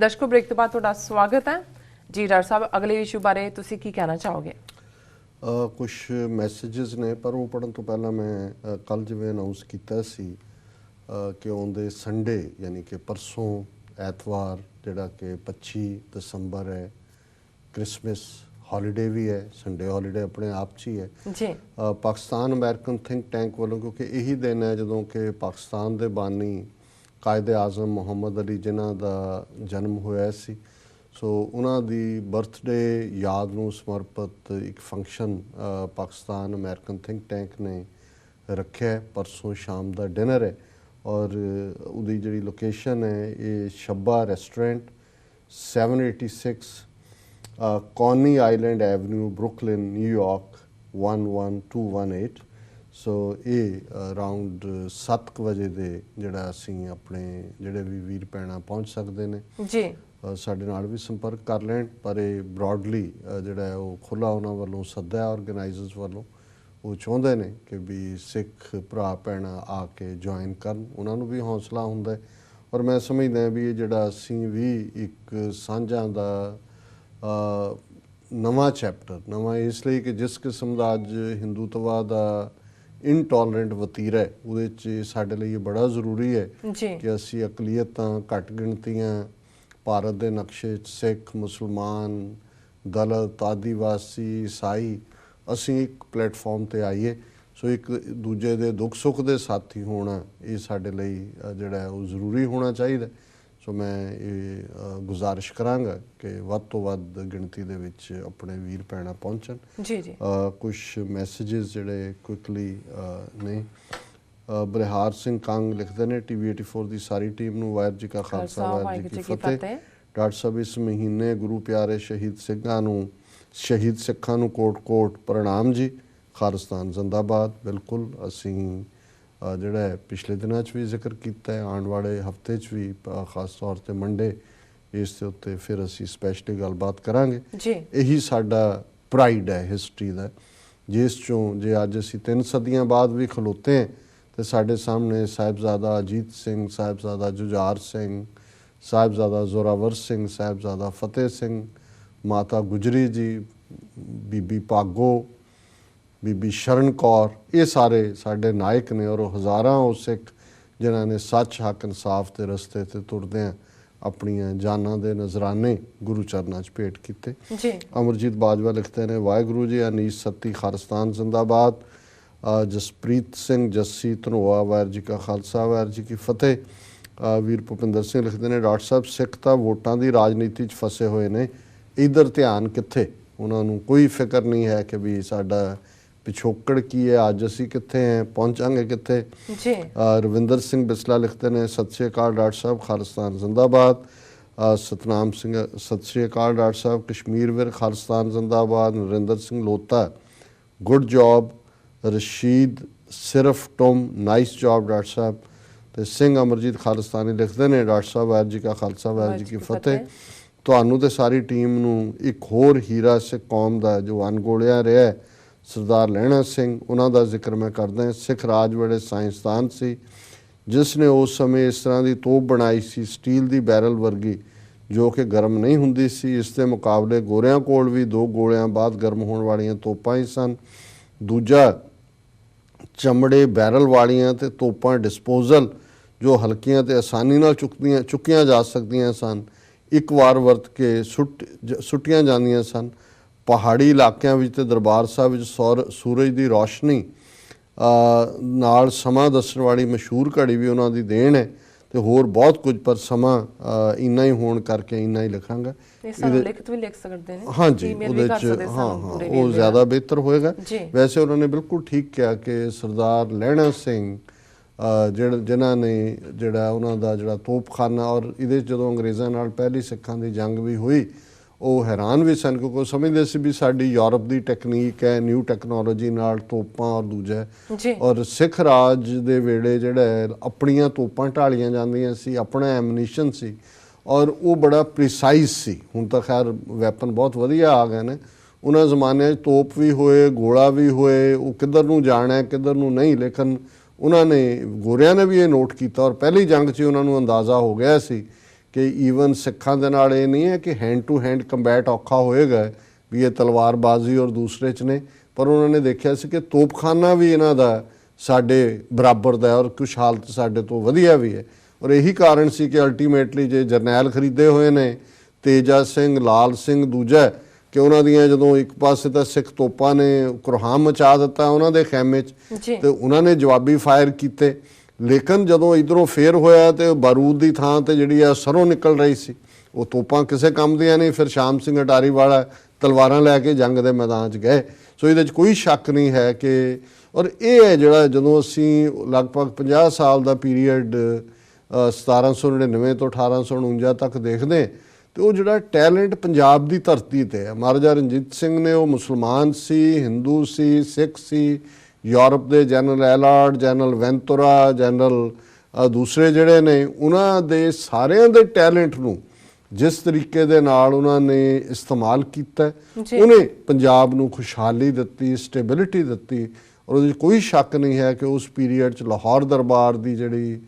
ਦਰਸ਼ਕੋ break ਤੋਂ ਬਾਅਦ ਤੁਹਾਡਾ ਸਵਾਗਤ ਹੈ। ਜੀ ਡਾਕਟਰ ਸਾਹਿਬ ਅਗਲੇ ਇਸ਼ੂ ਬਾਰੇ ਤੁਸੀਂ ਕੀ ਕਹਿਣਾ ਚਾਹੋਗੇ? ਕੁਝ ਮੈਸੇजेस ਨੇ ਪਰ ਉਹ ਪੜਨ ਤੋਂ ਪਹਿਲਾਂ ਮੈਂ ਕੱਲ ਜਿਵੇਂ ਅਨਾਉਂਸ ਕੀਤਾ ਸੀ ਕਿ ਉਹਦੇ ਸੰਡੇ ਯਾਨੀ ਕਿ ਪਰਸੋਂ ਐਤਵਾਰ ਜਿਹੜਾ ਕਿ 25 ਦਸੰਬਰ ਹੈ ਕ੍ਰਿਸਮਸ ਹੌਲੀਡੇ ਵੀ ਹੈ ਸੰਡੇ ਹੌਲੀਡੇ ਆਪਣੇ ਆਪ 'ਚ ਹੀ ਹੈ। ਜੀ। ਪਾਕਿਸਤਾਨ ਅਮਰੀਕਨ ਥਿੰਕ ਟੈਂਕ ਵੱਲੋਂ ਕਿਉਂਕਿ ਇਹੀ ਦਿਨ ਹੈ ਜਦੋਂ ਕਿ ਪਾਕਿਸਤਾਨ ਦੇ ਬਾਨੀ ਕਾਇਦ ਆਜ਼ਮ ਮੁਹੰਮਦ ਅਲੀ ਜਿਨ੍ਹਾਂ ਦਾ ਜਨਮ ਹੋਇਆ ਸੀ। ਸੋ ਉਹਨਾਂ ਦੀ ਬਰਥਡੇ ਯਾਦ ਨੂੰ ਸਮਰਪਿਤ ਇੱਕ function Pakistan American think tank ਨੇ ਰੱਖਿਆ ਪਰਸੋਂ ਸ਼ਾਮ ਦਾ ਡਿਨਰ ਹੈ ਔਰ ਉਹਦੀ ਜਿਹੜੀ ਲੋਕੇਸ਼ਨ ਹੈ, ਇਹ ਸ਼ੱਬਾ restaurant 786 Coney Island Avenue Brooklyn New York 11218 so ਇਹ ਅਰਾਊਂਡ 7 ਵਜੇ ਦੇ ਜਿਹੜਾ ਅਸੀਂ ਆਪਣੇ ਜਿਹੜੇ ਵੀ ਵੀਰ ਭੈਣਾਂ ਪਹੁੰਚ ਸਕਦੇ ਨੇ ਜੀ। ਸਾਡੇ ਨਾਲ ਵੀ ਸੰਪਰਕ ਕਰ ਲੈਣ ਪਰ ਇਹ ਬ੍ਰੌਡਲੀ ਜਿਹੜਾ ਉਹ ਖੁੱਲਾ ਉਹਨਾਂ ਵੱਲੋਂ ਸੱਦਾ ਆਰਗੇਨਾਈਜ਼ਰਸ ਵੱਲੋਂ। ਉਹ ਚਾਹੁੰਦੇ ਨੇ ਕਿ ਵੀ ਸਿੱਖ ਭਰਾ ਭੈਣਾਂ ਆ ਕੇ ਜੁਆਇਨ ਕਰਨ। ਉਹਨਾਂ ਨੂੰ ਵੀ ਹੌਸਲਾ ਹੁੰਦਾ ਹੈ। ਔਰ ਮੈਂ ਸਮਝਦਾ ਵੀ ਇਹ ਜਿਹੜਾ ਅਸੀਂ ਵੀ ਇੱਕ ਸਾਂਝਾਂ ਦਾ ਨਵਾਂ ਚੈਪਟਰ ਨਵਾਂ ਇਸ ਲਈ ਕਿ ਜਿਸ ਕਿਸਮ ਦਾ ਅੱਜ ਹਿੰਦੂਤਵਾ ਦਾ ਇਨਟੋਲਰੈਂਟ ਵਤੀਰਾ ਹੈ ਉਹਦੇ 'ਚ ਸਾਡੇ ਲਈ ਇਹ ਬੜਾ ਜ਼ਰੂਰੀ ਹੈ ਕਿ ਅਸੀਂ ਅਕਲੀਅਤਾਂ ਘੱਟ ਗਿਣਤੀਆਂ ਭਾਰਤ ਦੇ ਨਕਸ਼ੇ 'ਚ ਸਿੱਖ ਮੁਸਲਮਾਨ ਦਲਿਤ ਆਦੀਵਾਸੀ ਈਸਾਈ ਅਸੀਂ ਇੱਕ ਪਲੇਟਫਾਰਮ ਤੇ ਆਈਏ। ਸੋ ਇੱਕ ਦੂਜੇ ਦੇ ਦੁੱਖ ਸੁੱਖ ਦੇ ਸਾਥੀ ਹੋਣਾ ਇਹ ਸਾਡੇ ਲਈ ਜਿਹੜਾ ਉਹ ਜ਼ਰੂਰੀ ਹੋਣਾ ਚਾਹੀਦਾ ਸੋ ਮੈਂ ਇਹ ਗੁਜ਼ਾਰਿਸ਼ ਕਰਾਂਗਾ ਕਿ ਵੱਧ ਤੋਂ ਵੱਧ ਗਿਣਤੀ ਦੇ ਵਿੱਚ ਆਪਣੇ ਵੀਰ ਭੈਣਾਂ ਪਹੁੰਚਣ। ਜੀ ਜੀ। ਕੁਝ ਮੈਸੇजेस ਜਿਹੜੇ ਕੁਇਕਲੀ ਨੇ। ਬਰਿਹਾਰ ਸਿੰਘ ਕੰਗ ਲਿਖਦੇ ਨੇ ਟੀਵੀ 84 ਦੀ ਸਾਰੀ ਟੀਮ ਨੂੰ ਵਾਹਿਗੁਰੂ ਜੀ ਕਾ ਖਾਲਸਾ ਵਾਹਿਗੁਰੂ ਜੀ ਕੀ ਫਤਿਹ। ਡਾਕਟਰ ਸਾਹਿਬ ਇਸ ਮਹੀਨੇ ਗੁਰੂ ਪਿਆਰੇ ਸ਼ਹੀਦ ਸਿੰਘਾਂ ਨੂੰ ਸ਼ਹੀਦ ਸਿੱਖਾਂ ਨੂੰ ਕੋਟ-ਕੋਟ ਪ੍ਰਣਾਮ ਜੀ। ਖਾਲਿਸਤਾਨ ਜ਼ਿੰਦਾਬਾਦ ਬਿਲਕੁਲ ਅਸੀਂ ਜਿਹੜਾ ਪਿਛਲੇ ਦਿਨਾਂ 'ਚ ਵੀ ਜ਼ਿਕਰ ਕੀਤਾ ਹੈ ਆਉਣ ਵਾਲੇ ਹਫ਼ਤੇ 'ਚ ਵੀ ਖਾਸ ਤੌਰ ਤੇ ਮੰਡੇ ਇਸ ਦੇ ਉੱਤੇ ਫਿਰ ਅਸੀਂ ਸਪੈਸ਼ਲੀ ਗੱਲਬਾਤ ਕਰਾਂਗੇ। ਜੀ। ਇਹੀ ਸਾਡਾ ਪ੍ਰਾਈਡ ਹੈ ਹਿਸਟਰੀ ਦਾ। ਜਿਸ ਚੋਂ ਜੇ ਅੱਜ ਅਸੀਂ ਤਿੰਨ ਸਦੀਆਂ ਬਾਅਦ ਵੀ ਖਲੋਤੇ ਹਾਂ ਤੇ ਸਾਡੇ ਸਾਹਮਣੇ ਸਾਹਿਬਜ਼ਾਦਾ ਅਜੀਤ ਸਿੰਘ ਸਾਹਿਬਜ਼ਾਦਾ ਜੁਝਾਰ ਸਿੰਘ ਸਾਹਿਬਜ਼ਾਦਾ ਜ਼ੋਰਾਵਰ ਸਿੰਘ ਸਾਹਿਬਜ਼ਾਦਾ ਫਤਿਹ ਸਿੰਘ ਮਾਤਾ ਗੁਜਰੀ ਜੀ ਬੀਬੀ ਪਾਗੋ ਬੀਬੀ ਸ਼ਰਨ ਕੌਰ ਇਹ ਸਾਰੇ ਸਾਡੇ ਨਾਇਕ ਨੇ ਔਰ ਉਹ ਹਜ਼ਾਰਾਂ ਉਹ ਸਿੱਖ ਜਿਨ੍ਹਾਂ ਨੇ ਸੱਚ ਹੱਕ ਇਨਸਾਫ ਦੇ ਰਸਤੇ ਤੇ ਤੁਰਦੇ ਆ ਆਪਣੀਆਂ ਜਾਨਾਂ ਦੇ ਨਜ਼ਰਾਨੇ ਗੁਰੂ ਚਰਨਾਂ 'ਚ ਭੇਟ ਕੀਤੇ। ਜੀ। ਅਮਰਜੀਤ ਬਾਜਵਾ ਲਿਖਦੇ ਨੇ ਵਾਹਿਗੁਰੂ ਜੀ ਅਨੀਸ ਸੱਤੀ ਖਾਲਿਸਤਾਨ ਜ਼ਿੰਦਾਬਾਦ। ਜਸਪ੍ਰੀਤ ਸਿੰਘ ਜੱਸੀ ਧਨੋਆ ਵਾਹਿਗੁਰੂ ਜੀ ਕਾ ਖਾਲਸਾ ਵਾਹਿਗੁਰੂ ਜੀ ਕੀ ਫਤਿਹ। ਵੀਰ ਭੁਪਿੰਦਰ ਸਿੰਘ ਲਿਖਦੇ ਨੇ ਡਾਕਟਰ ਸਾਹਿਬ ਸਿੱਖ ਤਾਂ ਵੋਟਾਂ ਦੀ ਰਾਜਨੀਤੀ 'ਚ ਫਸੇ ਹੋਏ ਨੇ। ਇਧਰ ਧਿਆਨ ਕਿੱਥੇ? ਉਹਨਾਂ ਨੂੰ ਕੋਈ ਫਿਕਰ ਨਹੀਂ ਹੈ ਕਿ ਵੀ ਸਾਡਾ ਪਿਛੋਕੜ ਕੀ ਹੈ? ਅੱਜ ਅਸੀਂ ਕਿੱਥੇ ਹਾਂ? ਪਹੁੰਚਾਂਗੇ ਕਿੱਥੇ? ਜੀ। ਰਵਿੰਦਰ ਸਿੰਘ ਬਿਸਲਾ ਲਿਖਦੇ ਨੇ ਸਤਿ ਸ਼੍ਰੀ ਅਕਾਲ ਡਾਕਟਰ ਸਾਹਿਬ ਖਾਲਿਸਤਾਨ ਜ਼ਿੰਦਾਬਾਦ। ਸਤਨਾਮ ਸਿੰਘ ਸਤਿ ਸ਼੍ਰੀ ਅਕਾਲ ਡਾਕਟਰ ਸਾਹਿਬ ਕਸ਼ਮੀਰ ਵੀਰ ਖਾਲਿਸਤਾਨ ਜ਼ਿੰਦਾਬਾਦ। Narinder Singh Lota good job. Rashid ਸਿਰਫ ਟੋਮ ਨਾਈਸ ਜੌਬ ਡਾਕਟਰ ਸਾਹਿਬ। ਤੇ ਸਿੰਘ ਅਮਰਜੀਤ ਖਾਲਿਸਤਾਨੀ ਲਿਖਦੇ ਨੇ ਡਾਕਟਰ ਸਾਹਿਬ ਵਾਹਿਗੁਰੂ ਜੀ ਕਾ ਖਾਲਸਾ ਵਾਹਿਗੁਰੂ ਜੀ ਕੀ ਫਤਿਹ। ਤੁਹਾਨੂੰ ਤੇ ਸਾਰੀ ਟੀਮ ਨੂੰ ਇੱਕ ਹੋਰ ਹੀਰਾ ਸਿੱਖ ਕੌਮ ਦਾ ਜੋ ਅਣਗੋਲਿਆ ਰਿਹਾ ਹੈ, ਸਰਦਾਰ ਲਹਿਣਾ ਸਿੰਘ, ਉਹਨਾਂ ਦਾ ਜ਼ਿਕਰ ਮੈਂ ਕਰਦਾ ਹਾਂ, ਸਿੱਖ ਰਾਜ ਵੇਲੇ ਸਾਇੰਸਦਾਨ ਸੀ, ਜਿਸ ਨੇ ਉਸ ਸਮੇਂ ਇਸ ਤਰ੍ਹਾਂ ਦੀ ਤੋਪ ਬਣਾਈ ਸੀ, ਸਟੀਲ ਦੀ ਬੈਰਲ ਵਰਗੀ, ਜੋ ਕਿ ਗਰਮ ਨਹੀਂ ਹੁੰਦੀ ਸੀ। ਇਸ ਦੇ ਮੁਕਾਬਲੇ ਗੋਰਿਆਂ ਕੋਲ ਵੀ ਦੋ ਗੋਲਿਆਂ ਬਾਅਦ ਗਰਮ ਹੋਣ ਵਾਲੀਆਂ ਤੋਪਾਂ ਹੀ ਸਨ। ਦੂਜਾ, ਚਮੜੇ ਬੈਰਲ ਵਾਲੀਆਂ ਤੇ ਤੋਪਾਂ ਡਿਸਪੋਜ਼ਲ, ਜੋ ਹਲਕੀਆਂ ਤੇ ਆਸਾਨੀ ਨਾਲ ਚੁੱਕਦੀਆਂ, ਚੁੱਕੀਆਂ ਜਾ ਸਕਦੀਆਂ ਸਨ। ਇੱਕ ਵਾਰ ਵਰਤ ਕੇ ਸੁੱਟ, ਜ- ਸੁੱਟੀਆਂ ਜਾਂਦੀਆਂ ਸਨ। ਪਹਾੜੀ ਇਲਾਕਿਆਂ ਵਿੱਚ ਤੇ ਦਰਬਾਰ ਸਾਹਿਬ ਵਿੱਚ ਸੌਰ- ਸੂਰਜ ਦੀ ਰੋਸ਼ਨੀ ਨਾਲ ਸਮਾਂ ਦੱਸਣ ਵਾਲੀ ਮਸ਼ਹੂਰ ਘੜੀ ਵੀ ਉਹਨਾਂ ਦੀ ਦੇਣ ਹੈ ਤੇ ਹੋਰ ਬਹੁਤ ਕੁਝ ਪਰ ਸਮਾਂ ਇੰਨਾ ਹੀ ਹੋਣ ਕਰਕੇ ਇੰਨਾ ਹੀ ਲਿਖਾਂਗਾ। ਇਹ ਸਾਨੂੰ ਲਿਖਤ ਵੀ ਲਿਖ ਸਕਦੇ ਨੇ। ਹਾਂਜੀ ਉਹਦੇ ਚ ਹਾਂ ਹਾਂ ਉਹ ਜ਼ਿਆਦਾ ਬਿਹਤਰ ਹੋਏਗਾ। ਵੈਸੇ ਉਹਨਾਂ ਨੇ ਬਿਲਕੁਲ ਠੀਕ ਕਿਹਾ ਕਿ ਸਰਦਾਰ ਲਹਿਣਾ ਸਿੰਘ ਜਿਹੜਾ ਜਿਨ੍ਹਾਂ ਨੇ ਜਿਹੜਾ ਉਹਨਾਂ ਦਾ ਜਿਹੜਾ ਤੋਪਖਾਨਾ ਔਰ ਇਹਦੇ ਜਦੋਂ ਅੰਗਰੇਜ਼ਾਂ ਨਾਲ ਪਹਿਲੀ ਸਿੱਖਾਂ ਦੀ ਜੰਗ ਵੀ ਹੋਈ ਉਹ ਹੈਰਾਨ ਵੀ ਸਨ ਕਿਉਂਕਿ ਉਹ ਸਮਝਦੇ ਸੀ ਵੀ ਸਾਡੀ ਯੂਰਪ ਦੀ ਟੈਕਨੀਕ ਹੈ ਨਿਊ ਟੈਕਨੋਲੋਜੀ ਨਾਲ ਤੋਪਾਂ ਔਰ ਦੂਜਾ ਔਰ ਸਿੱਖ ਰਾਜ ਦੇ ਵੇਲੇ ਜਿਹੜਾ ਆਪਣੀਆਂ ਤੋਪਾਂ ਢਾਲੀਆਂ ਜਾਂਦੀਆਂ ਸੀ ਆਪਣਾ ਐਮਨੀਸ਼ਨ ਸੀ ਔਰ ਉਹ ਬੜਾ ਪ੍ਰੀਸਾਈਜ਼ ਸੀ। ਹੁਣ ਤਾਂ ਖੈਰ ਵੈਪਨ ਬਹੁਤ ਵਧੀਆ ਆ ਗਏ ਨੇ। ਉਹਨਾਂ ਜ਼ਮਾਨਿਆਂ 'ਚ ਤੋਪ ਵੀ ਹੋਏ ਗੋਲਾ ਵੀ ਹੋਏ ਉਹ ਕਿੱਧਰ ਨੂੰ ਜਾਣਾ ਹੈ ਕਿੱਧਰ ਨੂੰ ਨਹੀਂ ਲੇਕਿਨ ਉਹਨਾਂ ਨੇ ਗੋਰਿਆਂ ਨੇ ਵੀ ਇਹ ਨੋਟ ਕੀਤਾ ਔਰ ਪਹਿਲੀ ਜੰਗ 'ਚ ਉਹਨਾਂ ਨੂੰ ਅੰਦਾਜ਼ਾ ਹੋ ਗਿਆ ਸੀ ਕਿ ਈਵਨ ਸਿੱਖਾਂ ਦੇ ਨਾਲ ਇਹ ਨਹੀਂ ਹੈ ਕਿ ਹੈਂਡ ਟੂ ਹੈਂਡ ਕੰਬੈਟ ਔਖਾ ਹੋਏਗਾ ਵੀ ਇਹ ਤਲਵਾਰਬਾਜ਼ੀ ਔਰ ਦੂਸਰੇ ਚ ਨੇ ਪਰ ਉਹਨਾਂ ਨੇ ਦੇਖਿਆ ਸੀ ਕਿ ਤੋਪਖਾਨਾ ਵੀ ਇਹਨਾਂ ਦਾ ਸਾਡੇ ਬਰਾਬਰ ਦਾ ਔਰ ਕੁਛ ਹਾਲਤ ਸਾਡੇ ਤੋਂ ਵਧੀਆ ਵੀ ਹੈ। ਔਰ ਇਹੀ ਕਾਰਨ ਸੀ ਕਿ ਅਲਟੀਮੇਟਲੀ ਜੇ ਜਰਨੈਲ ਖਰੀਦੇ ਹੋਏ ਨੇ ਤੇਜਾ ਸਿੰਘ ਲਾਲ ਸਿੰਘ ਦੂਜਾ ਕਿ ਉਹਨਾਂ ਦੀਆਂ ਜਦੋਂ ਇੱਕ ਪਾਸੇ ਤਾਂ ਸਿੱਖ ਤੋਪਾਂ ਨੇ ਕੁਰਹਾਮ ਮਚਾ ਦਿੱਤਾ ਉਹਨਾਂ ਦੇ ਖੈਮੇ 'ਚ ਤੇ ਉਹਨਾਂ ਨੇ ਜਵਾਬੀ ਫਾਇਰ ਕੀਤੇ। ਲੇਕਿਨ ਜਦੋਂ ਇਧਰੋਂ ਫੇਰ ਹੋਇਆ ਤੇ ਬਾਰੂਦ ਦੀ ਥਾਂ ਤੇ ਜਿਹੜੀ ਆ ਸਰੋਂ ਨਿਕਲ ਰਹੀ ਸੀ ਉਹ ਤੋਪਾਂ ਕਿਸੇ ਕੰਮ ਦੀਆਂ ਨਹੀਂ ਫਿਰ ਸ਼ਾਮ ਸਿੰਘ ਅਟਾਰੀ ਵਾਲਾ ਤਲਵਾਰਾਂ ਲੈ ਕੇ ਜੰਗ ਦੇ ਮੈਦਾਨ 'ਚ ਗਏ। ਸੋ ਇਹਦੇ 'ਚ ਕੋਈ ਸ਼ੱਕ ਨਹੀਂ ਹੈ ਕਿ ਔਰ ਇਹ ਹੈ ਜਿਹੜਾ ਜਦੋਂ ਅਸੀਂ ਲਗਭਗ 50 ਸਾਲ ਦਾ ਪੀਰੀਅਡ 1799 ਤੋਂ 1849 ਤੱਕ ਦੇਖਦੇ ਹਾਂ, ਤੇ ਉਹ ਜਿਹੜਾ ਟੈਲੈਂਟ ਪੰਜਾਬ ਦੀ ਧਰਤੀ ਤੇ ਹੈ। ਮਹਾਰਾਜਾ ਰਣਜੀਤ ਸਿੰਘ ਨੇ ਉਹ ਮੁਸਲਮਾਨ ਸੀ ਹਿੰਦੂ ਸੀ ਸਿੱਖ ਸੀ ਯੂਰਪ ਦੇ general Allard general Ventura general ਦੂਸਰੇ ਜਿਹੜੇ ਨੇ ਉਹਨਾਂ ਦੇ ਸਾਰਿਆਂ ਦੇ ਟੈਲੈਂਟ ਨੂੰ ਜਿਸ ਤਰੀਕੇ ਦੇ ਨਾਲ ਉਹਨਾਂ ਨੇ ਇਸਤੇਮਾਲ ਕੀਤਾ। ਉਹਨੇ ਪੰਜਾਬ ਨੂੰ ਖੁਸ਼ਹਾਲੀ ਦਿੱਤੀ ਸਟੇਬਿਲਿਟੀ ਦਿੱਤੀ ਔਰ ਉਹਦੇ ਕੋਈ ਸ਼ੱਕ ਨਹੀਂ ਹੈ ਕਿ ਉਸ ਪੀਰੀਅਡ 'ਚ ਲਾਹੌਰ ਦਰਬਾਰ ਦੀ ਜਿਹੜੀ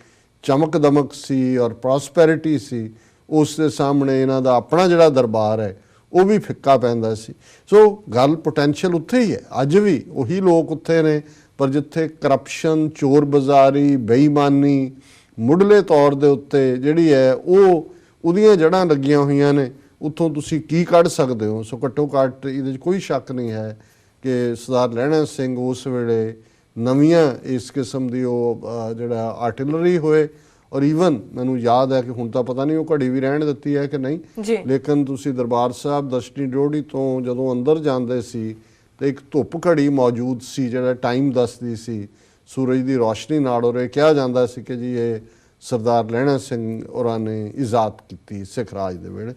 ਚਮਕ ਦਮਕ ਸੀ ਔਰ ਪ੍ਰੋਸਪੈਰਿਟੀ ਸੀ ਉਸ ਦੇ ਸਾਹਮਣੇ ਇਹਨਾਂ ਦਾ ਆਪਣਾ ਜਿਹੜਾ ਦਰਬਾਰ ਹੈ ਉਹ ਵੀ ਫਿੱਕਾ ਪੈਂਦਾ ਸੀ। ਸੋ ਗੱਲ ਪੋਟੈਂਸ਼ੀਅਲ ਉੱਥੇ ਹੀ ਹੈ। ਅੱਜ ਵੀ ਉਹੀ ਲੋਕ ਉੱਥੇ ਨੇ, ਪਰ ਜਿੱਥੇ ਕਰਪਸ਼ਨ ਚੋਰ ਬਾਜ਼ਾਰੀ, ਬੇਈਮਾਨੀ, ਮੁੱਢਲੇ ਤੌਰ ਦੇ ਉੱਤੇ ਜਿਹੜੀ ਹੈ, ਉਹ ਉਹਦੀਆਂ ਜੜ੍ਹਾਂ ਲੱਗੀਆਂ ਹੋਈਆਂ ਨੇ। ਉੱਥੋਂ ਤੁਸੀਂ ਕੀ ਕੱਢ ਸਕਦੇ ਹੋ? ਸੋ ਘੱਟੋ ਘੱਟ ਇਹਦੇ 'ਚ ਕੋਈ ਸ਼ੱਕ ਨਹੀਂ ਹੈ ਕਿ ਸਰਦਾਰ ਲਹਿਣਾ ਸਿੰਘ ਉਸ ਵੇਲੇ ਨਵੀਆਂ ਇਸ ਕਿਸਮ ਦੀ ਉਹ ਜਿਹੜਾ ਆਰਟਿਲਰੀ ਹੋਏ ਔਰ ਈਵਨ ਮੈਨੂੰ ਯਾਦ ਹੈ ਕਿ ਹੁਣ ਤਾਂ ਪਤਾ ਨਹੀਂ ਉਹ ਘੜੀ ਵੀ ਰਹਿਣ ਦਿੱਤੀ ਹੈ ਕਿ ਨਹੀਂ। ਲੇਕਿਨ ਤੁਸੀਂ ਦਰਬਾਰ ਸਾਹਿਬ ਦਸ਼ਨੀ ਡੋੜੀ ਤੋਂ ਜਦੋਂ ਅੰਦਰ ਜਾਂਦੇ ਸੀ ਤੇ ਇੱਕ ਧੁੱਪ ਘੜੀ ਮੌਜੂਦ ਸੀ ਜਿਹੜਾ ਟਾਈਮ ਦੱਸਦੀ ਸੀ ਸੂਰਜ ਦੀ ਰੋਸ਼ਨੀ ਨਾਲ ਔਰ ਇਹ ਕਿਹਾ ਜਾਂਦਾ ਸੀ ਕਿ ਜੀ ਇਹ ਸਰਦਾਰ ਲਹਿਣਾ ਸਿੰਘ ਹੋਰਾਂ ਨੇ ਇਜਾਦ ਕੀਤੀ ਸਿੱਖ ਰਾਜ ਦੇ ਵੇਲੇ।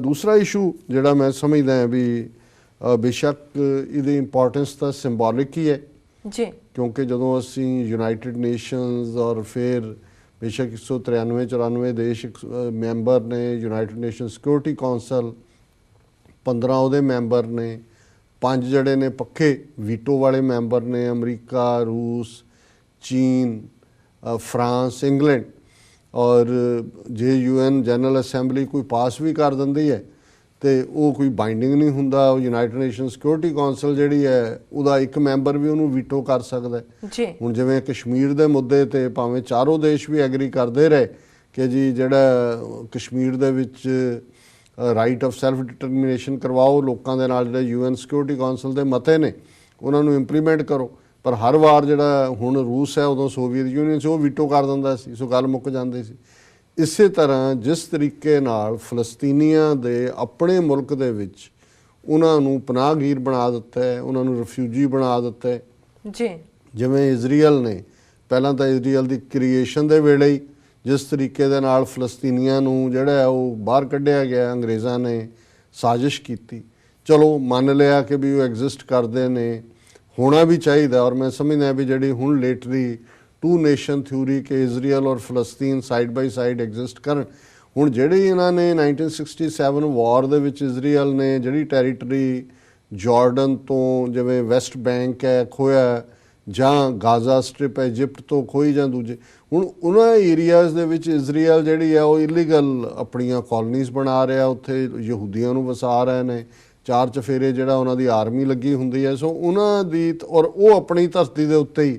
ਦੂਸਰਾ ਇਸ਼ੂ ਜਿਹੜਾ ਮੈਂ ਸਮਝਦਾ ਹਾਂ ਵੀ ਬੇਸ਼ੱਕ ਇਹਦੀ ਇੰਪੋਰਟੈਂਸ ਤਾਂ ਸਿੰਬੋਲਿਕ ਹੀ ਹੈ। ਜੀ। ਕਿਉਂਕਿ ਜਦੋਂ ਅਸੀਂ ਯੂਨਾਈਟਿਡ ਨੇਸ਼ਨਸ ਔਰ ਫਿਰ ਬੇਸ਼ੱਕ 193 94 ਦੇਸ਼ ਇੱਕ, ਮੈਂਬਰ ਨੇ ਯੂਨਾਈਟਿਡ ਨੇਸ਼ਨ ਸਿਕਿਉਰਿਟੀ ਕਾਉਂਸਲ 15 ਉਹਦੇ ਮੈਂਬਰ ਨੇ ਪੰਜ ਜਿਹੜੇ ਨੇ ਪੱਕੇ ਵੀਟੋ ਵਾਲੇ ਮੈਂਬਰ ਨੇ ਅਮਰੀਕਾ ਰੂਸ ਚੀਨ ਫਰਾਂਸ ਇੰਗਲੈਂਡ ਔਰ ਜੇ ਯੂਐਨ ਜਨਰਲ ਅਸੈਂਬਲੀ ਕੋਈ ਪਾਸ ਵੀ ਕਰ ਦਿੰਦੀ ਹੈ ਤੇ ਉਹ ਕੋਈ ਬਾਈਂਡਿੰਗ ਨਹੀਂ ਹੁੰਦਾ ਉਹ ਯੂਨਾਈਟਿਡ ਨੇਸ਼ਨ ਸਿਕਿਉਰਿਟੀ ਕਾਉਂਸਲ ਜਿਹੜੀ ਹੈ ਉਹਦਾ ਇੱਕ ਮੈਂਬਰ ਵੀ ਉਹਨੂੰ ਵੀਟੋ ਕਰ ਸਕਦਾ ਹੈ। ਜੀ। ਹੁਣ ਜਿਵੇਂ ਕਸ਼ਮੀਰ ਦੇ ਮੁੱਦੇ ਤੇ ਭਾਵੇਂ ਚਾਰੋਂ ਦੇਸ਼ ਵੀ ਐਗਰੀ ਕਰਦੇ ਰਹੇ ਕਿ ਜੀ ਜਿਹੜਾ ਕਸ਼ਮੀਰ ਦੇ ਵਿੱਚ ਰਾਈਟ ਆਫ ਸੈਲਫ ਡਿਟਰਮੀਨੇਸ਼ਨ ਕਰਵਾਓ ਲੋਕਾਂ ਦੇ ਨਾਲ ਜਿਹੜੇ ਯੂਐਨ ਸਿਕਿਉਰਿਟੀ ਕਾਉਂਸਲ ਦੇ ਮਤੇ ਨੇ ਉਹਨਾਂ ਨੂੰ ਇੰਪਲੀਮੈਂਟ ਕਰੋ। ਪਰ ਹਰ ਵਾਰ ਜਿਹੜਾ ਹੁਣ ਰੂਸ ਹੈ ਉਦੋਂ ਸੋਵੀਅਤ ਯੂਨੀਅਨ ਸੀ ਉਹ ਵੀਟੋ ਕਰ ਦਿੰਦਾ ਸੀ ਸੋ ਗੱਲ ਮੁੱਕ ਜਾਂਦੀ ਸੀ। ਇਸੇ ਤਰ੍ਹਾਂ ਜਿਸ ਤਰੀਕੇ ਨਾਲ ਫਲਸਤੀਨੀਆਂ ਦੇ ਆਪਣੇ ਮੁਲਕ ਦੇ ਵਿੱਚ ਉਹਨਾਂ ਨੂੰ ਪਨਾਹਗੀਰ ਬਣਾ ਦਿੱਤਾ ਹੈ ਉਹਨਾਂ ਨੂੰ ਰਿਫਿਊਜੀ ਬਣਾ ਦਿੱਤਾ ਹੈ। ਜੀ। ਜਿਵੇਂ ਇਜ਼ਰਾਈਲ ਨੇ ਪਹਿਲਾਂ ਤਾਂ ਇਜ਼ਰਾਈਲ ਦੀ ਕ੍ਰੀਏਸ਼ਨ ਦੇ ਵੇਲੇ ਹੀ ਜਿਸ ਤਰੀਕੇ ਦੇ ਨਾਲ ਫਲਸਤੀਨੀਆਂ ਨੂੰ ਜਿਹੜਾ ਹੈ ਉਹ ਬਾਹਰ ਕੱਢਿਆ ਗਿਆ ਅੰਗਰੇਜ਼ਾਂ ਨੇ ਸਾਜ਼ਿਸ਼ ਕੀਤੀ। ਚਲੋ ਮੰਨ ਲਿਆ ਕਿ ਵੀ ਉਹ ਐਗਜ਼ਿਸਟ ਕਰਦੇ ਨੇ ਹੋਣਾ ਵੀ ਚਾਹੀਦਾ ਔਰ ਮੈਂ ਸਮਝਦਾ ਵੀ ਜਿਹੜੀ ਹੁਣ ਲੇਟਰੀ ਟੂ ਨੇਸ਼ਨ ਥਿਊਰੀ ਕਿ ਇਜ਼ਰਾਈਲ ਔਰ ਫਲਸਤੀਨ ਸਾਈਡ ਬਾਈ ਸਾਈਡ ਐਗਜ਼ਿਸਟ ਕਰਨ ਹੁਣ ਜਿਹੜੀ ਇਹਨਾਂ ਨੇ 1967 ਵਾਰ ਦੇ ਵਿੱਚ ਇਜ਼ਰਾਈਲ ਨੇ ਜਿਹੜੀ ਟੈਰੀਟਰੀ ਜਾਰਡਨ ਤੋਂ ਜਿਵੇਂ ਵੈਸਟ ਬੈਂਕ ਹੈ ਖੋਇਆ ਜਾਂ ਗਾਜ਼ਾ ਸਟ੍ਰਿਪ ਹੈ ਇਜਿਪਟ ਤੋਂ ਖੋਈ ਜਾਂ ਦੂਜੇ ਹੁਣ ਉਹਨਾਂ ਏਰੀਆਜ਼ ਦੇ ਵਿੱਚ ਇਜ਼ਰਾਈਲ ਜਿਹੜੀ ਹੈ ਉਹ ਇਲੀਗਲ ਆਪਣੀਆਂ ਕਾਲੋਨੀਜ਼ ਬਣਾ ਰਿਹਾ ਉੱਥੇ ਯਹੂਦੀਆਂ ਨੂੰ ਵਸਾ ਰਹੇ ਨੇ ਚਾਰ ਚਫੇਰੇ ਜਿਹੜਾ ਉਹਨਾਂ ਦੀ ਆਰਮੀ ਲੱਗੀ ਹੁੰਦੀ ਹੈ ਸੋ ਉਹਨਾਂ ਦੀ ਔਰ ਉਹ ਆਪਣੀ ਧਰਤੀ ਦੇ ਉੱਤੇ ਹੀ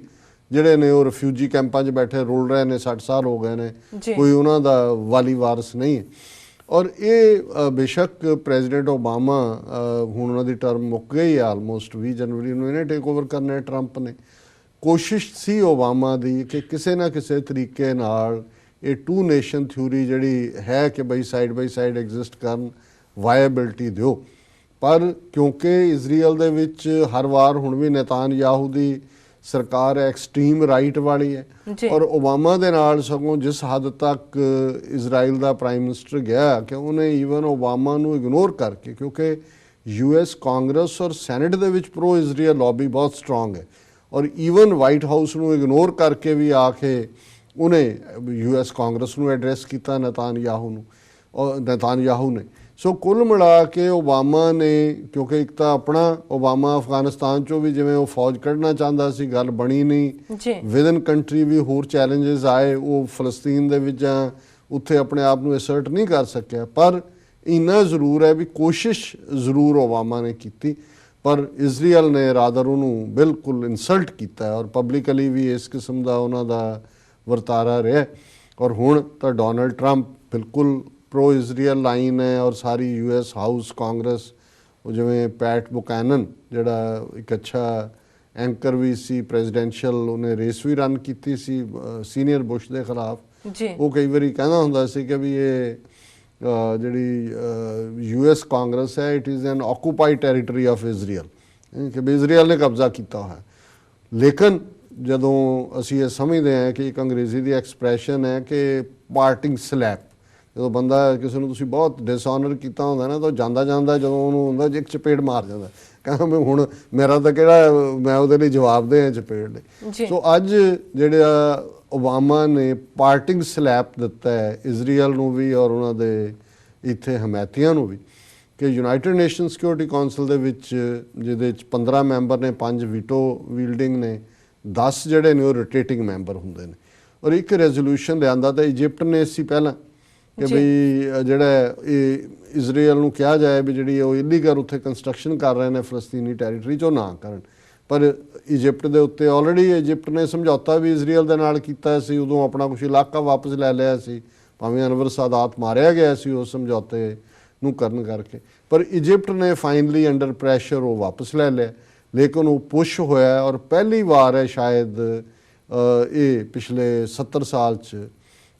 ਜਿਹੜੇ ਨੇ ਉਹ ਰਿਫਿਊਜੀ ਕੈਂਪਾਂ 'ਚ ਬੈਠੇ ਰੁਲ ਰਹੇ ਨੇ 60 ਸਾਲ ਹੋ ਗਏ ਨੇ। ਕੋਈ ਉਹਨਾਂ ਦਾ ਵਾਲੀ ਵਾਰਸ ਨਹੀਂ ਹੈ। ਔਰ ਇਹ ਬੇਸ਼ੱਕ ਪ੍ਰੈਜ਼ੀਡੈਂਟ ਓਬਾਮਾ ਹੁਣ ਉਹਨਾਂ ਦੀ ਟਰਮ ਮੁੱਕ ਗਈ ਹੈ ਆਲਮੋਸਟ 20 ਜਨਵਰੀ ਨੂੰ ਇਹਨੇ ਟੇਕ ਓਵਰ ਕਰਨਾ ਹੈ ਟਰੰਪ ਨੇ। ਕੋਸ਼ਿਸ਼ ਸੀ ਓਬਾਮਾ ਦੀ ਕਿ ਕਿਸੇ ਨਾ ਕਿਸੇ ਤਰੀਕੇ ਨਾਲ ਇਹ ਟੂ ਨੇਸ਼ਨ ਥਿਊਰੀ ਜਿਹੜੀ ਹੈ ਕਿ ਬਈ ਸਾਈਡ ਬਾਈ ਸਾਈਡ ਐਗਜ਼ਿਸਟ ਕਰਨ ਵਾਇਬਿਲਟੀ ਦਿਓ। ਪਰ ਕਿਉਂਕਿ ਇਜ਼ਰਾਈਲ ਦੇ ਵਿੱਚ ਹਰ ਵਾਰ ਹੁਣ ਵੀ ਨੇਤਾਨਯਾਹੂ ਦੀ ਸਰਕਾਰ ਐਕਸਟ੍ਰੀਮ ਰਾਈਟ ਵਾਲੀ ਹੈ। ਔਰ ਓਬਾਮਾ ਦੇ ਨਾਲ ਸਗੋਂ ਜਿਸ ਹੱਦ ਤੱਕ ਇਜ਼ਰਾਈਲ ਦਾ ਪ੍ਰਾਈਮ ਮਿਨਿਸਟਰ ਗਿਆ ਕਿ ਉਹਨੇ ਈਵਨ ਓਬਾਮਾ ਨੂੰ ਇਗਨੋਰ ਕਰਕੇ ਕਿਉਂਕਿ ਯੂਐਸ ਕਾਂਗਰਸ ਔਰ ਸੈਨੇਟ ਦੇ ਵਿੱਚ ਪ੍ਰੋ ਇਜ਼ਰਾਈਲ ਲੌਬੀ ਬਹੁਤ ਸਟਰੋਂਗ ਹੈ। ਔਰ ਈਵਨ ਵਾਈਟ ਹਾਊਸ ਨੂੰ ਇਗਨੋਰ ਕਰਕੇ ਵੀ ਆ ਕੇ ਉਹਨੇ ਯੂਐਸ ਕਾਂਗਰਸ ਨੂੰ ਐਡਰੈਸ ਕੀਤਾ ਨਤਾਨਯਾਹੂ ਨੂੰ। ਔਰ ਨਤਾਨਯਾਹੂ ਨੇ। ਸੋ ਕੁੱਲ ਮਿਲਾ ਕੇ ਓਬਾਮਾ ਨੇ ਕਿਉਂਕਿ ਇੱਕ ਤਾਂ ਆਪਣਾ ਓਬਾਮਾ ਅਫਗਾਨਿਸਤਾਨ ਚੋਂ ਵੀ ਜਿਵੇਂ ਉਹ ਫੌਜ ਕੱਢਣਾ ਚਾਹੁੰਦਾ ਸੀ ਗੱਲ ਬਣੀ ਨਹੀਂ। ਜੀ। ਵਿਦਨ ਕੰਟਰੀ ਵੀ ਹੋਰ ਚੈਲੰਜਸ ਆਏ ਉਹ ਫਲਸਤੀਨ ਦੇ ਵਿੱਚ ਜਾਂ ਉੱਥੇ ਆਪਣੇ ਆਪ ਨੂੰ ਅਸਰਟ ਨਹੀਂ ਕਰ ਸਕਿਆ। ਪਰ ਇੰਨਾ ਜ਼ਰੂਰ ਹੈ ਵੀ ਕੋਸ਼ਿਸ਼ ਜ਼ਰੂਰ ਓਬਾਮਾ ਨੇ ਕੀਤੀ। ਪਰ ਇਜ਼ਰਾਈਲ ਨੇ ਰਾਦਰ ਉਹਨੂੰ ਬਿਲਕੁਲ ਇਨਸਲਟ ਕੀਤਾ ਔਰ ਪਬਲਿਕਲੀ ਵੀ ਇਸ ਕਿਸਮ ਦਾ ਉਹਨਾਂ ਦਾ ਵਰਤਾਰਾ ਰਿਹਾ। ਔਰ ਹੁਣ ਤਾਂ ਡੋਨਲਡ ਟਰੰਪ ਬਿਲਕੁਲ ਪ੍ਰੋ ਇਜ਼ਰਾਈਲ ਲਾਈਨ ਹੈ ਔਰ ਸਾਰੀ ਯੂਐਸ ਹਾਊਸ ਕਾਂਗਰਸ ਉਹ ਜਿਵੇਂ ਪੈਟ ਬੁਕੈਨਨ ਜਿਹੜਾ ਇੱਕ ਅੱਛਾ ਐਂਕਰ ਵੀ ਸੀ ਪ੍ਰੈਜ਼ੀਡੈਂਸ਼ੀਅਲ ਉਹਨੇ ਰੇਸ ਵੀ ਰਨ ਕੀਤੀ ਸੀ ਸੀਨੀਅਰ ਬੁਸ਼ ਦੇ ਖਿਲਾਫ ਜੀ ਉਹ ਕਈ ਵਾਰੀ ਕਹਿੰਦਾ ਹੁੰਦਾ ਸੀ ਕਿ ਵੀ ਇਹ ਅ, ਜਿਹੜੀ ਯੂਐਸ ਕਾਂਗਰਸ ਹੈ it is an occupied territory of Israel ਕਿ ਵੀ ਇਜ਼ਰਾਈਲ ਨੇ ਕਬਜ਼ਾ ਕੀਤਾ ਹੋਇਆ ਹੈ। ਲੇਕਿਨ ਜਦੋਂ ਅਸੀਂ ਇਹ ਸਮਝਦੇ ਹਾਂ ਕਿ ਇੱਕ ਅੰਗਰੇਜ਼ੀ ਦੀ ਐਕਸਪ੍ਰੈਸ਼ਨ ਹੈ ਕਿ ਪਾਰਟਿੰਗ ਸਲੈਪ ਜਦੋਂ ਬੰਦਾ ਕਿਸੇ ਨੂੰ ਤੁਸੀਂ ਬਹੁਤ ਡਿਸਆਨਰ ਕੀਤਾ ਹੁੰਦਾ ਨਾ ਤਾਂ ਜਾਂਦਾ ਜਾਂਦਾ ਜਦੋਂ ਉਹਨੂੰ ਹੁੰਦਾ ਜੇ ਇੱਕ ਚਪੇੜ ਮਾਰ ਜਾਂਦਾ। ਕਹਿੰਦਾ ਮੈਂ ਹੁਣ ਮੇਰਾ ਤਾਂ ਕਿਹੜਾ ਮੈਂ ਉਹਦੇ ਲਈ ਜਵਾਬ ਦੇ ਚਪੇੜ ਲਈ। ਸੋ ਅੱਜ ਜਿਹੜਾ ਓਬਾਮਾ ਨੇ ਪਾਰਟਿੰਗ ਸਲੈਪ ਦਿੱਤਾ ਹੈ ਇਜ਼ਰਾਈਲ ਨੂੰ ਵੀ ਔਰ ਉਹਨਾਂ ਦੇ ਇੱਥੇ ਹਮਾਇਤੀਆਂ ਨੂੰ ਵੀ ਕਿ ਯੂਨਾਈਟਿਡ ਨੇਸ਼ਨ ਸਿਕਿਉਰਿਟੀ ਕਾਉਂਸਲ ਦੇ ਵਿੱਚ ਜਿਹਦੇ ਵਿੱਚ 15 ਮੈਂਬਰ ਨੇ 5 ਵੀਟੋ ਵੀਲਡਿੰਗ ਨੇ 10 ਜਿਹੜੇ ਨੇ ਉਹ ਰੋਟੇਟਿੰਗ ਮੈਂਬਰ ਹੁੰਦੇ ਨੇ। ਔਰ ਇੱਕ ਰੈਜ਼ੋਲੂਸ਼ਨ ਲਿਆਂਦਾ ਤਾਂ ਇਜਿਪਟ ਨੇ ਸੀ ਪਹਿਲਾਂ। ਕਿ। ਵੀ ਜਿਹੜਾ ਇਹ ਇਜ਼ਰਾਈਲ ਨੂੰ ਕਿਹਾ ਜਾਏ ਵੀ ਜਿਹੜੀ ਉਹ ਇਲੀਗਲ ਉੱਥੇ ਕੰਸਟਰਕਸ਼ਨ ਕਰ ਰਹੇ ਨੇ ਫਲਸਤੀਨੀ ਟੈਰੀਟਰੀ 'ਚ ਨਾ ਕਰਨ। ਪਰ ਇਜਿਪਟ ਦੇ ਉੱਤੇ ਆਲਰੇਡੀ ਇਜਿਪਟ ਨੇ ਸਮਝੌਤਾ ਵੀ ਇਜ਼ਰਾਈਲ ਦੇ ਨਾਲ ਕੀਤਾ ਸੀ ਉਦੋਂ ਆਪਣਾ ਕੁਝ ਇਲਾਕਾ ਵਾਪਸ ਲੈ ਲਿਆ ਸੀ। ਭਾਵੇਂ ਅਨਵਰ ਸਾਦਾਤ ਮਾਰਿਆ ਗਿਆ ਸੀ ਉਸ ਸਮਝੌਤੇ ਨੂੰ ਕਰਨ ਕਰਕੇ। ਪਰ ਇਜਿਪਟ ਨੇ ਫਾਈਨਲੀ ਅੰਡਰ ਪ੍ਰੈਸ਼ਰ ਉਹ ਵਾਪਸ ਲੈ ਲਿਆ। ਲੇਕਿਨ ਉਹ ਪੁਸ਼ ਹੋਇਆ ਔਰ ਪਹਿਲੀ ਵਾਰ ਹੈ ਸ਼ਾਇਦ ਇਹ ਪਿਛਲੇ 70 ਸਾਲ 'ਚ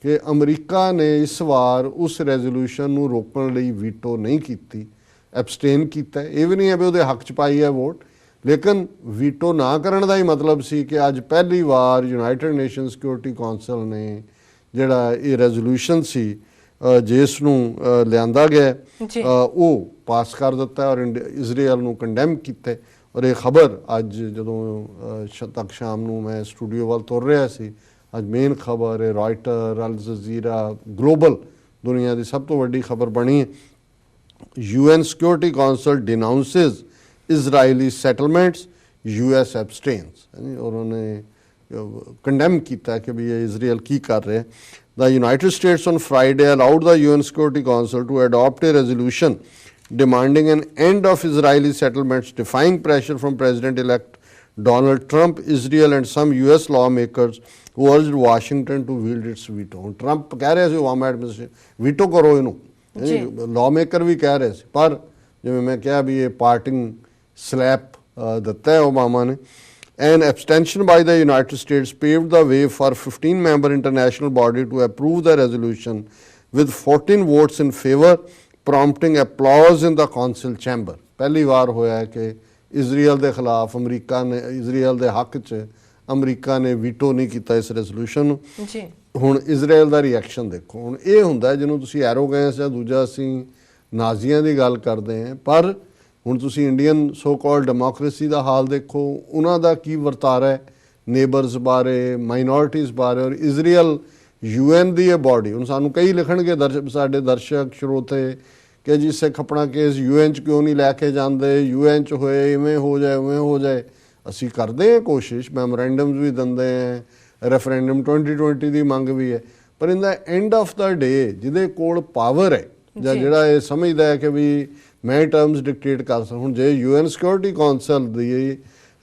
ਕਿ ਅਮਰੀਕਾ ਨੇ ਇਸ ਵਾਰ ਉਸ ਰੈਜ਼ੋਲੂਸ਼ਨ ਨੂੰ ਰੋਕਣ ਲਈ ਵੀਟੋ ਨਹੀਂ ਕੀਤੀ ਐਬਸਟੇਨ ਕੀਤਾ। ਇਹ ਵੀ ਨਹੀਂ ਹੈ ਵੀ ਉਹਦੇ ਹੱਕ 'ਚ ਪਾਈ ਹੈ ਵੋਟ ਲੇਕਿਨ ਵੀਟੋ ਨਾ ਕਰਨ ਦਾ ਹੀ ਮਤਲਬ ਸੀ ਕਿ ਅੱਜ ਪਹਿਲੀ ਵਾਰ ਯੂਨਾਈਟਿਡ ਨੇਸ਼ਨ ਸਿਕਿਉਰਿਟੀ ਕਾਉਂਸਲ ਨੇ ਜਿਹੜਾ ਇਹ ਰੈਜ਼ੋਲੂਸ਼ਨ ਸੀ ਜਿਸ ਨੂੰ ਲਿਆਂਦਾ ਗਿਆ ਉਹ ਪਾਸ ਕਰ ਦਿੱਤਾ ਔਰ ਇਜ਼ਰਾਈਲ ਨੂੰ ਕੰਡੈਮ ਕੀਤਾ। ਔਰ ਇਹ ਖਬਰ ਅੱਜ ਜਦੋਂ ਤੱਕ ਸ਼ਾਮ ਨੂੰ ਮੈਂ ਸਟੂਡੀਓ ਵੱਲ ਤੁਰ ਰਿਹਾ ਸੀ ਅੱਜ ਮੇਨ ਖਬਰ ਹੈ ਰਾਇਟਰ ਅਲ ਜਜ਼ੀਰਾ ਗਲੋਬਲ ਦੁਨੀਆ ਦੀ ਸਭ ਤੋਂ ਵੱਡੀ ਖਬਰ ਬਣੀ ਹੈ UN Security Council denounces Israeli settlements, US abstains ਯਾਨੀ ਔਰ ਉਹਨੇ ਕੰਡੈਮ ਕੀਤਾ ਕਿ ਵੀ ਇਹ ਇਜ਼ਰਾਈਲ ਕੀ ਕਰ ਰਿਹਾ ਹੈ The United States on Friday allowed the UN Security Council to adopt a resolution demanding an end of Israeli settlements, defying pressure from President-elect Donald Trump, Israel and some US lawmakers who urged Washington to wield its veto. ਹੁਣ Trump ਕਹਿ ਰਿਹਾ ਸੀ Obama administration veto ਕਰੋ ਇਹਨੂੰ ਜੀ। ਲਾਅਮੇਕਰ ਵੀ ਕਹਿ ਰਹੇ ਸੀ ਪਰ ਜਿਵੇਂ ਮੈਂ ਕਿਹਾ ਵੀ ਇਹ ਪਾਰਟਿੰਗ ਸਲੈਪ ਦਿੱਤਾ ਹੈ ਓਬਾਮਾ ਨੇ An abstention by the United States paved the way for 15 member international body to approve the resolution with 14 votes in favor prompting applause in the council chamber ਪਹਿਲੀ ਵਾਰ ਹੋਇਆ ਹੈ ਕਿ ਇਜ਼ਰਾਈਲ ਦੇ ਖਿਲਾਫ ਅਮਰੀਕਾ ਨੇ ਇਜ਼ਰਾਈਲ ਦੇ ਹੱਕ 'ਚ ਅਮਰੀਕਾ ਨੇ ਵੀਟੋ ਨਹੀਂ ਕੀਤਾ ਇਸ ਰੈਜ਼ੋਲੂਸ਼ਨ ਨੂੰ। ਜੀ। ਹੁਣ ਇਜ਼ਰਾਈਲ ਦਾ ਰਿਐਕਸ਼ਨ ਦੇਖੋ। ਹੁਣ ਇਹ ਹੁੰਦਾ ਜਿਹਨੂੰ ਤੁਸੀਂ ਐਰੋਗੈਂਸ ਜਾਂ ਦੂਜਾ ਅਸੀਂ ਨਾਜ਼ੀਆਂ ਦੀ ਗੱਲ ਕਰਦੇ ਹਾਂ ਪਰ ਹੁਣ ਤੁਸੀਂ ਇੰਡੀਅਨ ਸੋ ਕਾਲਡ ਡੈਮੋਕ੍ਰੇਸੀ ਦਾ ਹਾਲ ਦੇਖੋ ਉਹਨਾਂ ਦਾ ਕੀ ਵਰਤਾਰਾ ਹੈ ਨੇਬਰਸ ਬਾਰੇ ਮਾਈਨੋਰਿਟੀਜ਼ ਬਾਰੇ ਔਰ ਇਜ਼ਰਾਈਲ ਯੂਐਨ ਦੀ ਇਹ ਬਾਡੀ ਹੁਣ ਸਾਨੂੰ ਕਈ ਲਿਖਣਗੇ ਸਾਡੇ ਦਰਸ਼ਕ ਸਰੋਤੇ ਕਿ ਜੀ ਸਿੱਖ ਆਪਣਾ ਕੇਸ ਯੂਐਨ ਚ ਕਿਉਂ ਨਹੀਂ ਲੈ ਕੇ ਜਾਂਦੇ? ਯੂਐਨ ਚ ਹੋਏ ਇਵੇਂ ਹੋ ਜਾਏ ਉਵੇਂ ਹੋ ਜਾਏ। ਅਸੀਂ ਕਰਦੇ ਹਾਂ ਕੋਸ਼ਿਸ਼ ਮੈਮੋਰੈਂਡਮਸ ਵੀ ਦਿੰਦੇ ਹਾਂ ਰੈਫਰੈਂਡਮ 2020 ਦੀ ਮੰਗ ਵੀ ਹੈ। ਪਰ ਇਨ ਦਾ ਐਂਡ ਆਫ ਦਾ ਡੇ ਜਿਹਦੇ ਕੋਲ ਪਾਵਰ ਹੈ ਜਾਂ ਜੀ। ਜਿਹੜਾ ਇਹ ਸਮਝਦਾ ਹੈ ਕਿ ਵੀ ਮੈਂ ਟਰਮਸ ਡਿਕਟੇਟ ਕਰ ਸਕਦਾ ਹੁਣ ਜੇ ਯੂਐਨ ਸਿਕਿਉਰਿਟੀ ਕਾਉਂਸਲ ਦੀ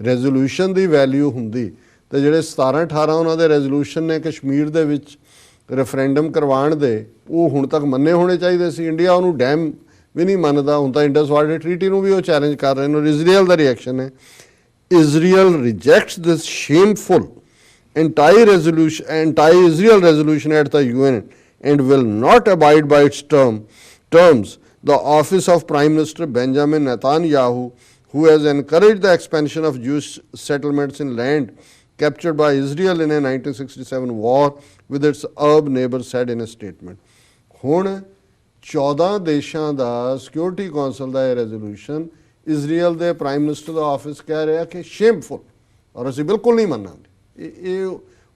ਰੈਜ਼ੋਲੂਸ਼ਨ ਦੀ ਵੈਲਿਊ ਹੁੰਦੀ ਤੇ ਜਿਹੜੇ 17 18 ਉਹਨਾਂ ਦੇ ਰੈਜ਼ੋਲੂਸ਼ਨ ਨੇ ਕਸ਼ਮੀਰ ਦੇ ਵਿੱਚ ਰੈਫਰੈਂਡਮ ਕਰਵਾਉਣ ਦੇ ਉਹ ਹੁਣ ਤੱਕ ਮੰਨੇ ਹੋਣੇ ਚਾਹੀਦੇ ਸੀ ਇੰਡੀਆ ਉਹਨੂੰ ਡੈਮ ਵੀ ਨਹੀਂ ਮੰਨਦਾ ਹੁਣ ਤਾਂ ਇੰਡਸ ਵਾਟਰ ਟ੍ਰੀਟੀ ਨੂੰ ਵੀ ਉਹ ਚੈਲੰਜ ਕਰ ਰਹੇ ਨੇ ਔਰ ਇਜ਼ਰਾਈਲ ਦਾ ਰਿਐਕਸ਼ਨ ਹੈ Israel rejects this shameful anti-resolution, anti-Israel resolution at the UN and will not abide by its term, terms. The office of Prime Minister Benjamin Netanyahu, who has encouraged the expansion of Jewish settlements in land captured by Israel in a 1967 war with its Arab neighbor, said in a statement. ਹੁਣ 14 ਦੇਸ਼ਾਂ ਦਾ security council ਦਾ ਇਹ resolution Israel ਦੇ prime minister ਦਾ office ਕਹਿ ਰਿਹਾ ਕਿ shameful ਔਰ ਅਸੀਂ ਬਿਲਕੁਲ ਨਹੀਂ ਮੰਨਾਂਗੇ। ਇਹ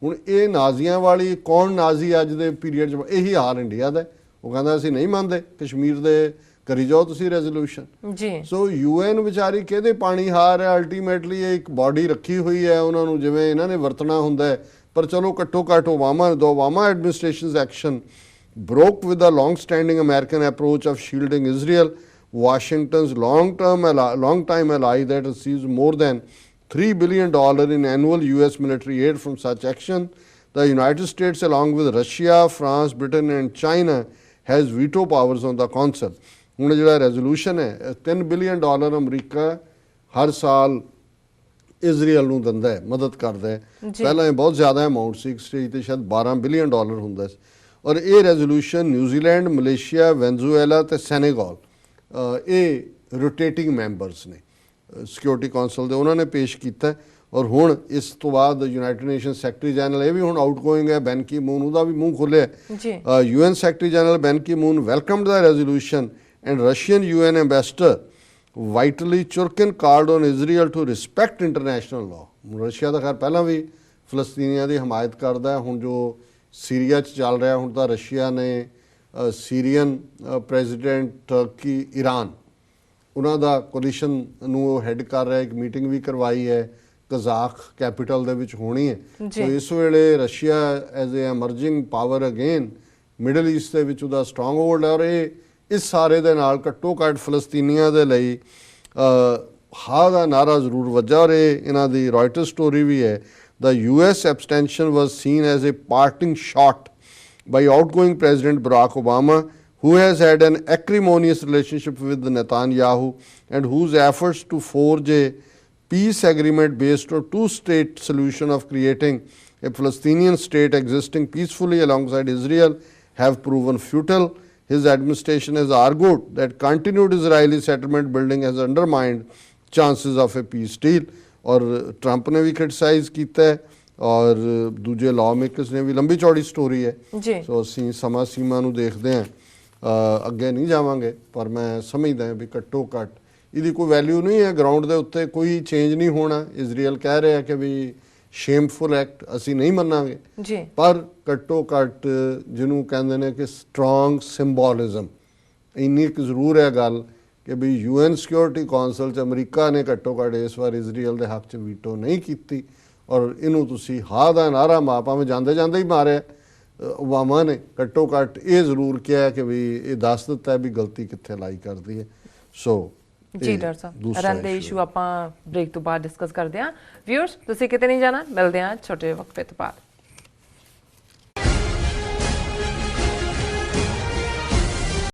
ਹੁਣ ਇਹ ਨਾਜ਼ੀਆਂ ਵਾਲੀ ਕੌਣ ਨਾਜ਼ੀ ਅੱਜ ਦੇ ਪੀਰੀਅਡ 'ਚ? ਇਹੀ ਹਾਲ ਇੰਡੀਆ ਦਾ ਉਹ ਕਹਿੰਦਾ ਅਸੀਂ ਨਹੀਂ ਮੰਨਦੇ। ਕਸ਼ਮੀਰ ਦੇ ਕਰੀ ਜਾਓ ਤੁਸੀਂ ਰੈਜ਼ੋਲੂਸ਼ਨ ਜੀ ਸੋ ਯੂਐਨ ਵਿਚਾਰੀ ਕਿਹਦੇ ਪਾਣੀ ਹਾਰ ਹੈ ਅਲਟੀਮੇਟਲੀ ਇਹ ਇੱਕ ਬਾਡੀ ਰੱਖੀ ਹੋਈ ਹੈ ਉਹਨਾਂ ਨੂੰ ਜਿਵੇਂ ਇਹਨਾਂ ਨੇ ਵਰਤਣਾ ਹੁੰਦਾ ਹੈ ਪਰ ਚਲੋ ਘੱਟੋ ਘੱਟ ਓਬਾਮਾ ਦੋ Obama administration's action broke with the long-standing American approach of shielding Israel, Washington's long-term ally, long-time ally that receives more than $3 billion in annual U.S. military aid from such action. The United States, along with Russia, France, Britain, and China, has veto powers on the council. ਹੁਣ ਜਿਹੜਾ resolution ਹੈ 3 billion dollar America ਹਰ ਸਾਲ Israel ਨੂੰ ਦਿੰਦਾ ਹੈ ਮਦਦ ਕਰਦਾ ਹੈ। ਪਹਿਲਾਂ ਇਹ ਬਹੁਤ ਜ਼ਿਆਦਾ ਅਮਾਉਂਟ ਸੀ ਇੱਕ ਸਟੇਜ ਤੇ ਸ਼ਾਇਦ 12 ਬਿਲੀਅਨ ਡਾਲਰ ਹੁੰਦਾ ਸੀ। ਔਰ ਇਹ ਰੈਜ਼ੋਲੂਸ਼ਨ ਨਿਊਜ਼ੀਲੈਂਡ ਮਲੇਸ਼ੀਆ ਵੈਨਜ਼ੂਏਲਾ ਤੇ ਸੈਨੇਗਲ ਇਹ ਰੋਟੇਟਿੰਗ ਮੈਂਬਰਸ ਨੇ। ਸਿਕਿਉਰਿਟੀ ਕਾਉਂਸਲ ਦੇ ਉਹਨਾਂ ਨੇ ਪੇਸ਼ ਕੀਤਾ। ਔਰ ਹੁਣ ਇਸ ਤੋਂ ਬਾਅਦ ਯੂਨਾਈਟਿਡ ਨੇਸ਼ਨ ਸੈਕਟਰੀ ਜਨਰਲ ਇਹ ਵੀ ਹੁਣ ਆਊਟਗੋਇੰਗ ਹੈ ਬੈਨ ਕੀ ਮੂਨ ਉਹਦਾ ਵੀ ਮੂੰਹ ਖੋਲਿਆ ਜੀ। UN Secretary General Ban Ki-moon welcomed the resolution and Russian UN ambassador Vitaly Churkin called on Israel to respect international law. Russia ਦਾ ਖੈਰ ਪਹਿਲਾਂ ਵੀ ਫਲਸਤੀਨੀਆਂ ਦੀ ਹਮਾਇਤ ਕਰਦਾ ਹੈ ਹੁਣ ਜੋ ਸੀਰੀਆ 'ਚ ਚੱਲ ਰਿਹਾ ਹੁਣ ਤਾਂ ਰਸ਼ੀਆ ਨੇ ਸੀਰੀਅਨ ਪ੍ਰੈਜ਼ੀਡੈਂਟ ਟਰਕੀ ਈਰਾਨ ਉਹਨਾਂ ਦਾ ਕੋਲੀਸ਼ਨ ਨੂੰ ਉਹ ਹੈੱਡ ਕਰ ਰਿਹਾ ਇੱਕ ਮੀਟਿੰਗ ਵੀ ਕਰਵਾਈ ਹੈ ਕਜ਼ਾਖ ਕੈਪੀਟਲ ਦੇ ਵਿੱਚ ਹੋਣੀ ਹੈ। ਸੋ ਇਸ ਵੇਲੇ Russia as a emerging power again Middle East ਦੇ ਵਿੱਚ ਉਹਦਾ ਸਟਰੋਂਗ ਹੋਲਡ ਹੈ ਔਰ ਇਹ ਇਸ ਸਾਰੇ ਦੇ ਨਾਲ ਘੱਟੋ ਘੱਟ ਫਲਸਤੀਨੀਆਂ ਦੇ ਲਈ ਅ, ਹਾਂ ਦਾ ਨਾਰਾ ਜ਼ਰੂਰ ਵੱਜਾ ਔਰ ਇਹ ਇਹਨਾਂ ਦੀ ਰਾਇਟਰ ਸਟੋਰੀ ਵੀ ਹੈ ਦਾ US abstention was seen as a parting shot by outgoing President Barack Obama, who has had an acrimonious relationship with Netanyahu and whose efforts to forge a peace agreement based on two-state solution of creating a Palestinian state existing peacefully alongside Israel have proven futile. His administration has argued that continued Israeli settlement building has undermined chances of a peace deal. ਔਰ Trump ਨੇ ਵੀ criticise ਕੀਤਾ ਹੈ ਔਰ ਦੂਜੇ law makers ਨੇ ਵੀ ਲੰਬੀ ਚੌੜੀ ਸਟੋਰੀ ਹੈ ਸੋ ਅਸੀਂ ਸਮਾਂ ਸੀਮਾ ਨੂੰ ਦੇਖਦੇ ਹਾਂ ਅੱਗੇ ਨਹੀਂ ਜਾਵਾਂਗੇ ਪਰ ਮੈਂ ਸਮਝਦਾ ਵੀ ਘੱਟੋ ਘੱਟ ਇਹਦੀ ਕੋਈ ਵੈਲਿਊ ਨਹੀਂ ਹੈ ਗਰਾਊਂਡ ਦੇ ਉੱਤੇ ਕੋਈ ਚੇਂਜ ਨਹੀਂ ਹੋਣਾ ਇਜ਼ਰਾਈਲ ਕਹਿ ਰਿਹਾ ਕਿ ਵੀ ਸ਼ੇਮਫੁਲ ਐਕਟ ਅਸੀਂ ਨਹੀਂ ਮੰਨਾਂਗੇ। ਜੀ। ਪਰ ਘੱਟੋ ਘੱਟ ਜਿਹਨੂੰ ਕਹਿੰਦੇ ਨੇ ਕਿ ਸਟਰੋਂਗ ਸਿੰਬੋਲਿਜ਼ਮ ਇੰਨੀ ਕੁ ਜ਼ਰੂਰ ਹੈ ਗੱਲ ਕਿ ਵੀ ਯੂਐਨ ਸਿਕਿਉਰਿਟੀ ਕਾਉਂਸਲ ਚ ਅਮਰੀਕਾ ਨੇ ਘੱਟੋ ਘੱਟ ਇਸ ਵਾਰ ਇਜ਼ਰਾਈਲ ਦੇ ਹੱਕ ਚ ਵੀਟੋ ਨਹੀਂ ਕੀਤੀ ਔਰ ਇਹਨੂੰ ਤੁਸੀਂ ਹਾਂ ਦਾ ਨਾਰਾ ਮਾ ਭਾਵੇਂ ਜਾਂਦੇ ਜਾਂਦੇ ਹੀ ਮਾਰਿਆ। ਅ, ਓਬਾਮਾ ਨੇ ਘੱਟੋ ਘੱਟ ਇਹ ਜ਼ਰੂਰ ਕਿਹਾ ਕਿ ਵੀ ਇਹ ਦੱਸ ਦਿੱਤਾ ਵੀ ਗਲਤੀ ਕਿੱਥੇ ਲਾਈ ਕਰਦੀ ਹੈ। ਸੋ ਜੀ ਡਾਕਟਰ ਸਾਹਿਬ। ਰਨ ਦੇ ਇਸ਼ੂ ਆਪਾਂ ਬ੍ਰੇਕ ਤੋਂ ਬਾਅਦ ਡਿਸਕਸ ਕਰਦੇ ਹਾਂ। ਵਿਊਅਰਸ ਤੁਸੀਂ ਕਿਤੇ ਨਹੀਂ ਜਾਣਾ? ਮਿਲਦੇ ਹਾਂ ਛੋਟੇ ਵਕਫੇ ਤੋਂ ਬਾਅਦ।